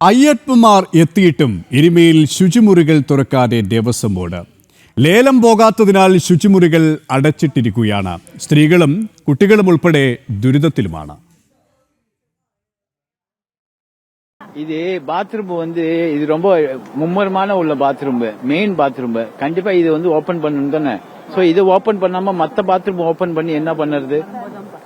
അയ്യപ്പന്മാർ എത്തിയിട്ടും എരുമയിൽ ശുചിമുറികൾ തുറക്കാതെ ദേവസ്വം ബോർഡ് ലേലം പോകാത്തതിനാൽ ശുചിമുറികൾ അടച്ചിട്ടിരിക്കുകയാണ് സ്ത്രീകളും കുട്ടികളും ഉൾപ്പെടെ ദുരിതത്തിലുമാണ് இது பாத்ரூம் வந்து இது ரொம்ப மும்முரமான உள்ள பாத்ரூம் மெயின் பாத்ரூம் கண்டிப்பா இது வந்து ஓபன் பண்ணணும் தானே சோ இது ஓபன் பண்ணாம மத்த பாத்ரூம் ஓபன் பண்ணி என்ன பண்ணுறது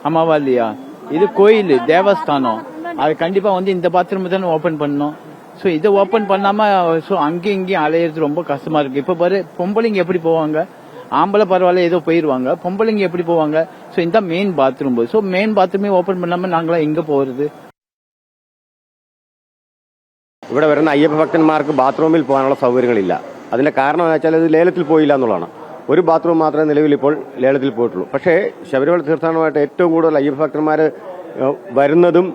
ஆமாவா இல்லையா இது கோயில் தேவஸ்தானம் அது கண்டிப்பா வந்து இந்த பாத்ரூம் தானே ஓபன் பண்ணணும் சோ இதை ஓபன் பண்ணாம சோ அங்கேயும் இங்கேயும் அலையிறது ரொம்ப கஷ்டமா இருக்கு இப்ப பாரு பொம்பளைங்க எப்படி போவாங்க ஆம்பளை பரவாயில்ல ஏதோ போயிருவாங்க பொம்பளைங்க எப்படி போவாங்க சோ இந்த main bathroom so main பாத்ரூமே open பண்ணாம நாங்களாம் எங்க போறது ഇവിടെ വരുന്ന അയ്യപ്പ ഭക്തന്മാർക്ക് ബാത്റൂമിൽ പോകാനുള്ള സൗകര്യങ്ങളില്ല അതിന്റെ കാരണം എന്ന് വെച്ചാൽ ഇത് ലേലത്തിൽ പോയില്ല എന്നുള്ളതാണ് ഒരു ബാത്റൂം മാത്രമേ നിലവിൽ ഇപ്പോൾ ലേലത്തിൽ പോയിട്ടുള്ളൂ പക്ഷേ ശബരിമല തീർത്ഥാടനമായിട്ട് ഏറ്റവും കൂടുതൽ അയ്യപ്പ ഭക്തന്മാർ വരുന്നതും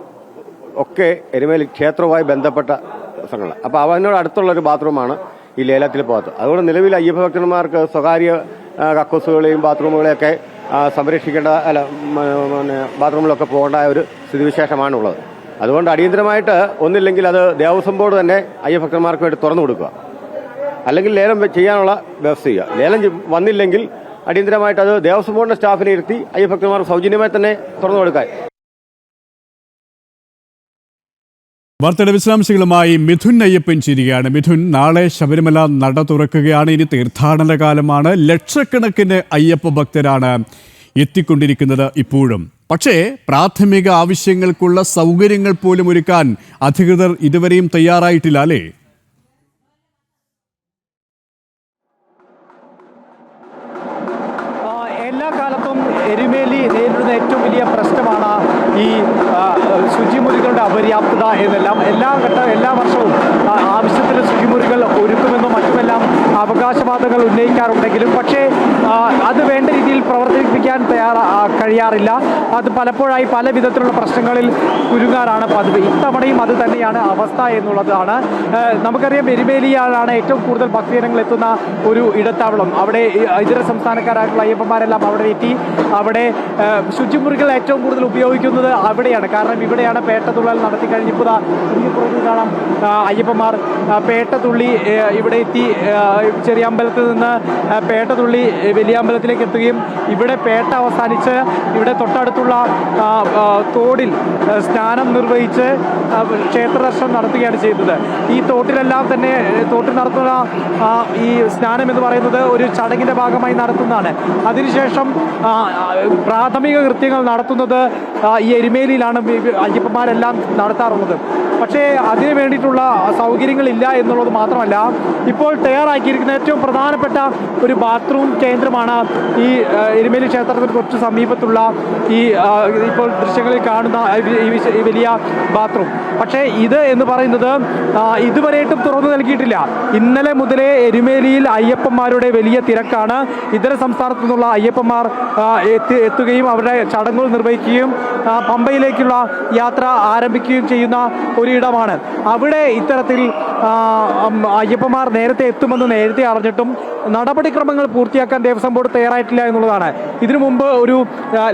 ഒക്കെ എരുമേലി ക്ഷേത്രവുമായി ബന്ധപ്പെട്ട സ്ഥലങ്ങൾ അപ്പോൾ അവനോട് അടുത്തുള്ള ഒരു ബാത്റൂമാണ് ഈ ലേലത്തിൽ പോകാത്തത്. അതുകൊണ്ട് നിലവിൽ അയ്യപ്പ ഭക്തന്മാർക്ക് സ്വകാര്യ കക്കൂസുകളെയും ബാത്റൂമുകളെയൊക്കെ സംരക്ഷിക്കേണ്ട അല്ല പിന്നെ ബാത്റൂമിലൊക്കെ പോകേണ്ട ഒരു സ്ഥിതിവിശേഷമാണുള്ളത്. അതുകൊണ്ട് അടിയന്തരമായിട്ട് ഒന്നില്ലെങ്കിൽ അത് ദേവസ്വം ബോർഡ് തന്നെ അയ്യഭക്തന്മാർക്ക് വേണ്ടി തുറന്നു കൊടുക്കുക. അല്ലെങ്കിൽ ലേലം ചെയ്യാനുള്ള വ്യവസ്ഥ ചെയ്യുക. ലേലം വന്നില്ലെങ്കിൽ അടിയന്തരമായിട്ട് അത് ദേവസ്വം ബോർഡിന്റെ സ്റ്റാഫിനെ ഇരുത്തി അയ്യഭക്തന്മാർ സൗജന്യമായി തന്നെ തുറന്നു കൊടുക്കാൻ വാർത്തയുടെ വിശദാംശങ്ങളുമായി മിഥുൻ അയ്യപ്പൻ ചിരിയാണ്. മിഥുൻ നാളെ ശബരിമല നട തുറക്കുകയാണ്. ഇനി തീർത്ഥാടന കാലമാണ്. ലക്ഷക്കണക്കിന് അയ്യപ്പ ഭക്തരാണ് എത്തിക്കൊണ്ടിരിക്കുന്നത് ഇപ്പോഴും. പക്ഷേ പ്രാഥമിക ആവശ്യങ്ങൾക്കുള്ള സൗകര്യങ്ങൾ പോലും ഒരുക്കാൻ അധികൃതർ ഇതുവരെയും തയ്യാറായിട്ടില്ല അല്ലേ? എല്ലാ കാലത്തും എരുമേലി നേരിടുന്ന ഏറ്റവും വലിയ പ്രശ്നമാണ് ഈ ശുചിമുറികളുടെ അപര്യാപ്തത എന്നെല്ലാം എല്ലാ ഘട്ട എല്ലാ വർഷവും ആ, ആവശ്യത്തിന് ശുചിമുറികൾ ഒരുക്കുമെന്നും മറ്റുമെല്ലാം അവകാശവാദങ്ങൾ ഉന്നയിക്കാറുണ്ടെങ്കിലും പക്ഷേ അത് വേണ്ട രീതിയിൽ പ്രവർത്തിപ്പിക്കാൻ തയ്യാറ കഴിയാറില്ല. അത് പലപ്പോഴായി പല വിധത്തിലുള്ള പ്രശ്നങ്ങളിൽ കുരുങ്ങാറാണ് പതിവ്. ഇത്തവണയും അത് തന്നെയാണ് അവസ്ഥ എന്നുള്ളതാണ്. നമുക്കറിയാം എരുമേലിയാണ് ഏറ്റവും കൂടുതൽ ഭക്തജനങ്ങൾ എത്തുന്ന ഒരു ഇടത്താവളം. അവിടെ ഇതര സംസ്ഥാനക്കാരായിട്ടുള്ള അയ്യപ്പന്മാരെല്ലാം അവിടെ എത്തി. അവിടെ ശുചിമുറികൾ ഏറ്റവും കൂടുതൽ ഉപയോഗിക്കുന്നത് അവിടെയാണ്. കാരണം ഇവിടെയാണ് പേട്ടതുള്ളൽ നടത്തി കഴിഞ്ഞപ്പോൾ എനിക്ക് പുറകിൽ കാണാം അയ്യപ്പന്മാർ പേട്ടതുള്ളി ഇവിടെ എത്തി ആ, ചെറിയ നിന്ന് പേട്ടതുള്ളി വലിയ അമ്പലത്തിലേക്ക് എത്തുകയും ഇവിടെ പേട്ട അവസാനിച്ച് ഇവിടെ തൊട്ടടുത്തുള്ള തോടിൽ സ്നാനം നിർവഹിച്ച് ക്ഷേത്ര ദർശനം നടത്തുകയാണ് ചെയ്തത്. ഈ തോട്ടിലെല്ലാം തന്നെ തോട്ടിൽ നടത്തുന്ന ഈ സ്നാനം എന്ന് പറയുന്നത് ഒരു ചടങ്ങിന്റെ ഭാഗമായി നടത്തുന്നതാണ്. അതിനുശേഷം പ്രാഥമിക കൃത്യങ്ങൾ നടത്തുന്നത് ഈ എരുമേലിയിലാണ് അയ്യപ്പന്മാരെല്ലാം നടത്താറുള്ളത്. പക്ഷേ അതിനു വേണ്ടിയിട്ടുള്ള സൗകര്യങ്ങളില്ല എന്നുള്ളത് മാത്രമല്ല ഇപ്പോൾ തയ്യാറാക്കിയിരിക്കുന്ന ഏറ്റവും പ്രധാനപ്പെട്ട ഒരു ബാത്റൂം കേന്ദ്രമാണ് ഈ എരുമേലി ക്ഷേത്രത്തിന് കുറച്ച് സമീപത്തുള്ള ഈ ഇപ്പോൾ ദൃശ്യങ്ങളിൽ കാണുന്ന ഈ വലിയ ബാത്റൂം. പക്ഷേ ഇത് എന്ന് പറയുന്നത് ഇതുവരെയായിട്ടും തുറന്നു നൽകിയിട്ടില്ല. ഇന്നലെ മുതലേ എരുമേലിയിൽ അയ്യപ്പന്മാരുടെ വലിയ തിരക്കാണ്. ഇതര സംസ്ഥാനത്തു നിന്നുള്ള അയ്യപ്പന്മാർ എത്തുകയും അവരുടെ ചടങ്ങുകൾ നിർവഹിക്കുകയും പമ്പയിലേക്കുള്ള യാത്ര ആരംഭിക്കുകയും ചെയ്യുന്ന ഒരിടമാണ്. അവിടെ ഇത്തരത്തിൽ അയ്യപ്പന്മാർ നേരത്തെ എത്തുമെന്ന് നേരത്തെ അറിഞ്ഞിട്ടും നടപടിക്രമങ്ങൾ പൂർത്തിയാക്കാൻ ദേവസ്വം ബോർഡ് തയ്യാറായിട്ടില്ല എന്നുള്ളതാണ്. ഇതിനു മുമ്പ് ഒരു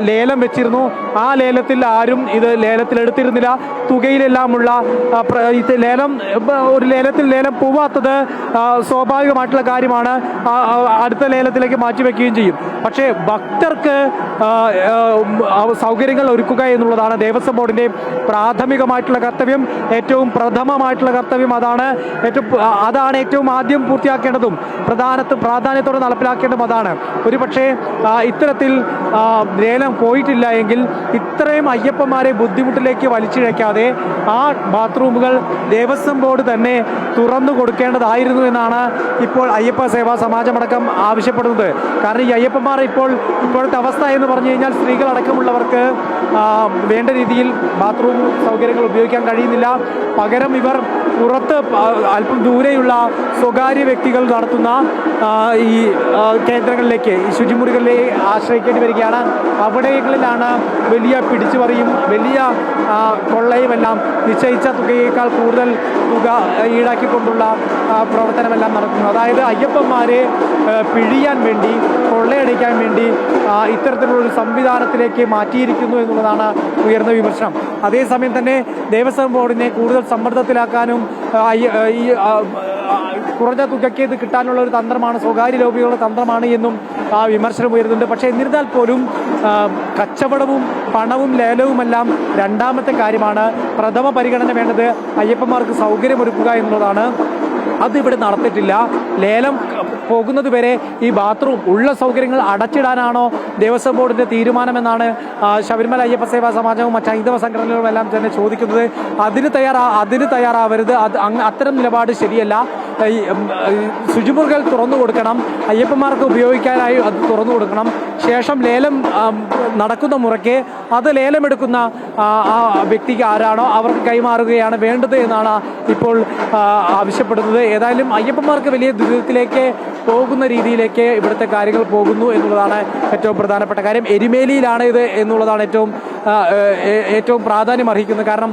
ലേലം വെച്ചിരുന്നു. ആ ലേലത്തിൽ ആരും ഇത് ലേലത്തിൽ എടുത്തിരുന്നില്ല. തുകയിലെല്ലാമുള്ള ലേലം ഒരു ലേലത്തിൽ ലേലം പോവാത്തത് സ്വാഭാവികമായിട്ടുള്ള കാര്യമാണ്. അടുത്ത ലേലത്തിലേക്ക് മാറ്റിവെക്കുകയും ചെയ്യും. പക്ഷേ ഭക്തർക്ക് സൗകര്യങ്ങൾ ഒരുക്കുക എന്നുള്ളതാണ് ദേവസ്വം ബോർഡിന്റെ പ്രാഥമികമായിട്ടുള്ള കർത്തവ്യം. ഏറ്റവും പ്രഥമമായിട്ടുള്ള കർത്തവ്യം അതാണ് ഏറ്റവും അതാണ് ഏറ്റവും ആദ്യം പൂർത്തിയാക്കേണ്ടതും പ്രധാനത്ത് പ്രാധാന്യത്തോടെ നടപ്പിലാക്കേണ്ടതും അതാണ്. ഒരു പക്ഷേ ഇത്തരത്തിൽ ലേലം പോയിട്ടില്ല എങ്കിൽ ഇത്രയും അയ്യപ്പന്മാരെ ബുദ്ധിമുട്ടിലേക്ക് വലിച്ചിഴയ്ക്കാതെ ആ ബാത്റൂമുകൾ ദേവസ്വം ബോർഡ് തന്നെ തുറന്നു കൊടുക്കേണ്ടതായിരുന്നു എന്നാണ് ഇപ്പോൾ അയ്യപ്പ സേവാ സമാജമടക്കം ആവശ്യപ്പെടുന്നത്. കാരണം ഈ അയ്യപ്പന്മാർ ഇപ്പോൾ ഇപ്പോഴത്തെ അവസ്ഥ എന്ന് പറഞ്ഞു കഴിഞ്ഞാൽ സ്ത്രീകളടക്കമുള്ളവർക്ക് വേണ്ട രീതിയിൽ ബാത്റൂം സൗകര്യങ്ങൾ ഉപയോഗിക്കാൻ കഴിയുന്നില്ല പകരം ഇവർ പുറത്ത് അല്പം ദൂരെയുള്ള സ്വകാര്യ വ്യക്തികൾ നടത്തുന്ന ഈ കേന്ദ്രങ്ങളിലേക്ക് ഈ ശുചിമുറികളിലെ ആശ്രയിക്കേണ്ടി വരികയാണ്. അവിടെകളിലാണ് വലിയ പിടിച്ചുപറിയും വലിയ കൊള്ളയുമെല്ലാം നിശ്ചയിച്ച തുകയേക്കാൾ കൂടുതൽ തുക ഈടാക്കിക്കൊണ്ടുള്ള പ്രവർത്തനമെല്ലാം നടക്കുന്നു. അതായത് അയ്യപ്പന്മാരെ പിഴിയാൻ വേണ്ടി കൊള്ളയടിക്കാൻ വേണ്ടി ഇത്തരത്തിലുള്ള ഒരു സംവിധാനത്തിലേക്ക് മാറ്റിയിരിക്കുന്നു എന്നുള്ളതാണ് ഉയർന്ന വിമർശനം. അതേസമയം തന്നെ ദേവസ്വം ബോർഡിനെ കൂടുതൽ സമ്മർദ്ദത്തിലാക്കാനും ഈ കുറഞ്ഞ തുകയ്ക്ക് ഇത് കിട്ടാനുള്ള ഒരു തന്ത്രമാണ് സ്വകാര്യ ലോബികളുടെ തന്ത്രമാണ് എന്നും ആ വിമർശനം ഉയരുന്നുണ്ട്. പക്ഷേ എന്നിരുന്നാൽ പോലും കച്ചവടവും പണവും ലേലവുമെല്ലാം രണ്ടാമത്തെ കാര്യമാണ്. പ്രഥമ പരിഗണന വേണ്ടത് അയ്യപ്പന്മാർക്ക് സൗകര്യമൊരുക്കുക എന്നുള്ളതാണ്. അതിവിടെ നടത്തിയിട്ടില്ല. ലേലം പോകുന്നത് വരെ ഈ ബാത്റൂം ഉള്ള സൗകര്യങ്ങൾ അടച്ചിടാനാണോ ദേവസ്വം ബോർഡിന്റെ തീരുമാനമെന്നാണ് ശബരിമല അയ്യപ്പ സേവാ സമാജവും മറ്റ് ഹൈന്ദവ സംഘടനകളും എല്ലാം തന്നെ ചോദിക്കുന്നത്. അതിന് തയ്യാറാ അതിന് തയ്യാറാവരുത് അത് അത്തരം നിലപാട് ശരിയല്ല. ശുചിമുറികൾ തുറന്നു കൊടുക്കണം അയ്യപ്പന്മാർക്ക് ഉപയോഗിക്കാനായി അത് തുറന്നു കൊടുക്കണം. ശേഷം ലേലം നടക്കുന്ന മുറയ്ക്ക് അത് ലേലമെടുക്കുന്ന ആ, വ്യക്തിക്ക് ആരാണോ അവർക്ക് കൈമാറുകയാണ് വേണ്ടത് എന്നാണ് ഇപ്പോൾ ആവശ്യപ്പെടുന്നത്. ഏതായാലും അയ്യപ്പന്മാർക്ക് വലിയ ദുരിതത്തിലേക്ക് പോകുന്ന രീതിയിലേക്ക് ഇവിടുത്തെ കാര്യങ്ങൾ പോകുന്നു എന്നുള്ളതാണ് ഏറ്റവും പ്രധാനപ്പെട്ട കാര്യം. എരുമേലിയിലാണ് ഇത് എന്നുള്ളതാണ് ഏറ്റവും ഏറ്റവും പ്രാധാന്യം അർഹിക്കുന്നത്. കാരണം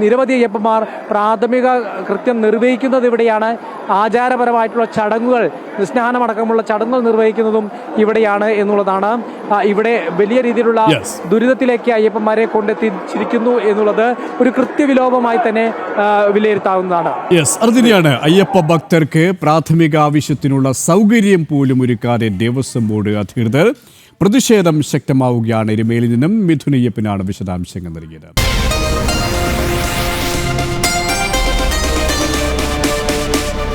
നിരവധി അയ്യപ്പന്മാർ പ്രാഥമിക കൃത്യം നിർവഹിക്കുന്നത് ഇവിടെയാണ്. ആചാരപരമായിട്ടുള്ള ചടങ്ങുകൾ സ്നാനമടക്കമുള്ള ചടങ്ങുകൾ നിർവഹിക്കുന്നതും ഇവിടെയാണ് എന്നുള്ളതാണ്. ഇവിടെ വലിയ രീതിയിലുള്ള. ദുരിതത്തിലേക്ക് അയ്യപ്പന്മാരെ കൊണ്ടെത്തിച്ചിരിക്കുന്നു എന്നുള്ളത് ഒരു കൃത്യവിലോപമായി തന്നെ വിലയിരുത്താവുന്നതാണ്. യെസ് അത് തന്നെയാണ് അയ്യപ്പ ഭക്തർക്ക് പ്രാഥമിക ആവശ്യത്തിനുള്ള സൗകര്യം പോലും ഒരുക്കാതെ ദേവസ്വം ബോർഡ് അധികൃതർ പ്രതിഷേധം ശക്തമാവുകയാണ് എരുമേലിൽ നിന്നും മിഥുനയ്യപ്പനാണ് വിശദാംശങ്ങൾ നൽകിയത്.